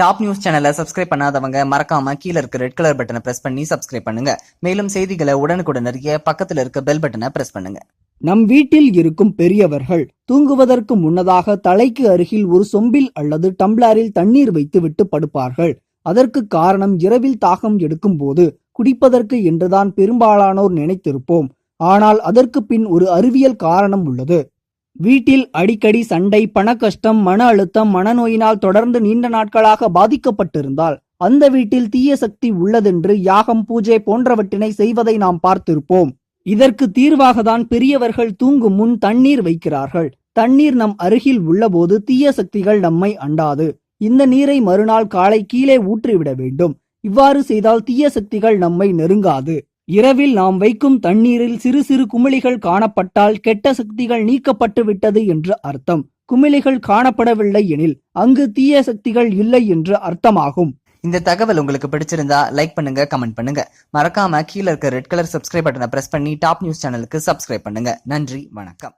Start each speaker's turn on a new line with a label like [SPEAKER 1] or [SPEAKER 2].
[SPEAKER 1] Top news சேனலை subscribe பண்ணாதவங்க மறக்காம கீழே இருக்க ரெட் கலர் பட்டனை பிரஸ் பண்ணி சப்ஸ்கிரைப் பண்ணுங்க. மேலும் செய்திகளை உடனுக்குடன் அறிய பக்கத்தில் இருக்க பெல் பட்டனை பிரஸ் பண்ணுங்க.
[SPEAKER 2] நம் வீட்டில் இருக்கும் பெரியவர்கள் தூங்குவதற்கு முன்னதாக தலைக்கு அருகில் ஒரு சொம்பில் அல்லது டம்ளரில் தண்ணீர் வைத்துவிட்டு படுப்பார்கள். அதற்கு காரணம் இரவில் தாகம் எடுக்கும் போது குடிப்பதற்கு என்றுதான் பெரும்பாலானோர் நினைத்திருப்போம். ஆனால் அதற்கு பின் ஒரு அறிவியல் காரணம் உள்ளது. வீட்டில் அடிக்கடி சண்டை பணக்கஷ்டம் மன அழுத்தம் மனநோயினால் தொடர்ந்து நீண்ட நாட்களாக பாதிக்கப்பட்டிருந்தால் அந்த வீட்டில் தீய சக்தி உள்ளதென்று யாகம் பூஜை போன்றவற்றினை செய்வதை நாம் பார்த்திருப்போம். இதற்கு தீர்வாகத்தான் பெரியவர்கள் தூங்கும் முன் தண்ணீர் வைக்கிறார்கள். தண்ணீர் நம் அருகில் உள்ளபோது தீய சக்திகள் நம்மை அண்டாது. இந்த நீரை மறுநாள் காலை கீழே ஊற்றிவிட வேண்டும். இவ்வாறு செய்தால் தீய சக்திகள் நம்மை நெருங்காது. இரவில் நாம் வைக்கும் தண்ணீரில் சிறு சிறு குமிழிகள் காணப்பட்டால் கெட்ட சக்திகள் நீக்கப்பட்டு விட்டது என்று அர்த்தம். குமிழிகள் காணப்படவில்லை எனில் அங்கு தீய சக்திகள் இல்லை என்று அர்த்தமாகும்.
[SPEAKER 1] இந்த தகவல் உங்களுக்கு பிடிச்சிருந்தா லைக் பண்ணுங்க கமெண்ட் பண்ணுங்க. மறக்காம கீழ இருக்க ரெட் கலர் சப்ஸ்கிரைப் பட்டனை பிரஸ் பண்ணி டாப் நியூஸ் சேனலுக்கு சப்ஸ்கிரைப் பண்ணுங்க. நன்றி வணக்கம்.